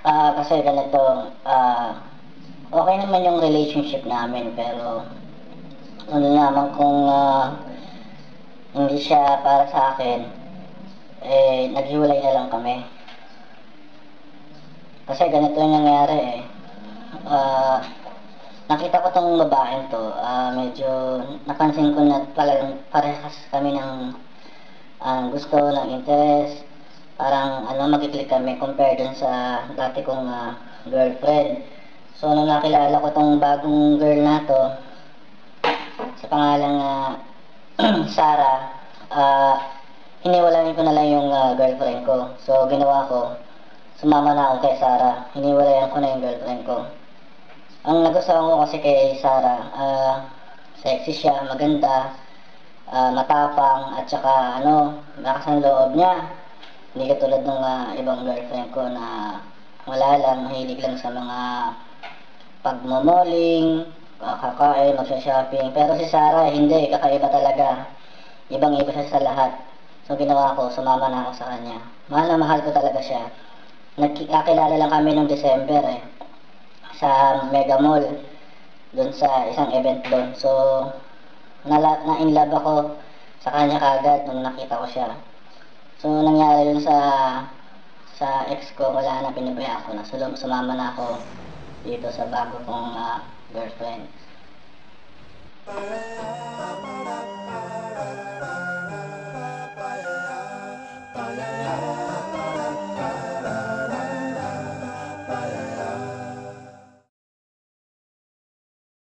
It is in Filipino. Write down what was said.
Ah, kasi ganito, ah, okay naman yung relationship namin, pero ano naman kung ah, hindi siya para sa akin, eh, naghiwalay na lang kami. Kasi ganito yung nangyari eh. Ah, nakita ko tong babaeng to, ah, medyo napansin ko na talagang parehas kami ng ah, gusto, ng interest, parang ano magkiklik kami compare dun sa dati kong ah, girlfriend. So nung nakilala ko tong bagong girl na to, sa pangalang ah, Sarah, ah, hiniwalayan ko na lang yung ah, girlfriend ko. So ginawa ko, sumama na ako kay Sarah. Hiniwalayan ko na yung girlfriend ko. Ang nagustuhan ko kasi kay Sarah, ah, sexy siya, maganda, ah, matapang, at saka ano, lakas ng loob niya. Hindi katulad ng ah, ibang girlfriend ko na wala lang, mahilig lang sa mga pagmomoling, kakain, magsha-shopping. Pero si Sarah, hindi, kakaiba talaga. Ibang iba siya sa lahat. So ginawa ko, sumama na ako sa kanya. Mahal na mahal ko talaga siya. Nagkakilala lang kami noong December eh. Sa Mega Mall. Doon sa isang event doon. So, nala, na in love ako sa kanya kagad nung nakita ko siya. So, nangyari yun sa sa ex ko, wala na pinabaya ako. Nasulong, sumama na ako dito sa bago kong uh, girlfriend. Ah,